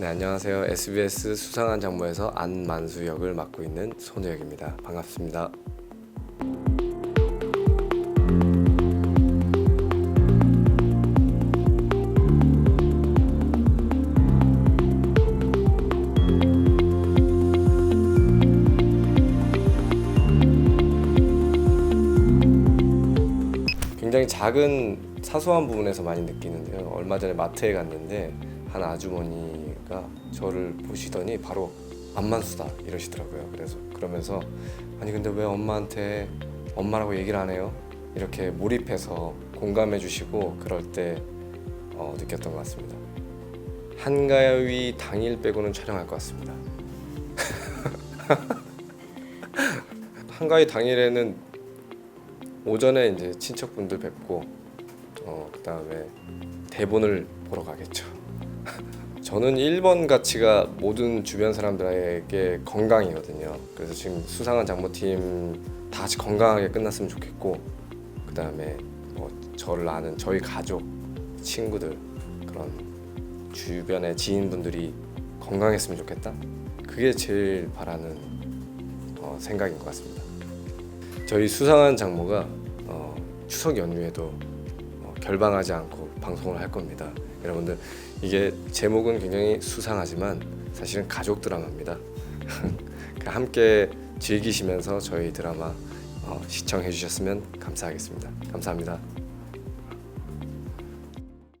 네 안녕하세요. SBS 수상한 장모에서 안만수 역을 맡고 있는 손우혁입니다. 반갑습니다. 굉장히 작은 사소한 부분에서 많이 느끼는데요. 얼마 전에 마트에 갔는데 한 아주머니가 저를 보시더니 바로 안만수다 이러시더라고요. 그래서 그러면서 아니 근데 왜 엄마한테 엄마라고 얘기를 안 해요? 이렇게 몰입해서 공감해 주시고 그럴 때 어, 느꼈던 것 같습니다. 한가위 당일 빼고는 촬영할 것 같습니다. 한가위 당일에는 오전에 이제 친척분들 뵙고 어 그다음에 대본을 보러 가겠죠. 저는 1번 가치가 모든 주변 사람들에게 건강이거든요. 그래서 지금 수상한 장모팀 다 같이 건강하게 끝났으면 좋겠고 그 다음에 뭐 저를 아는 저희 가족, 친구들 그런 주변의 지인분들이 건강했으면 좋겠다. 그게 제일 바라는 어, 생각인 것 같습니다. 저희 수상한 장모가 어, 추석 연휴에도 어, 결방하지 않고 방송을 할 겁니다. 여러분들 이게 제목은 굉장히 수상하지만 사실은 가족 드라마입니다. 그러니까 함께 즐기시면서 저희 드라마 어, 시청해 주셨으면 감사하겠습니다. 감사합니다.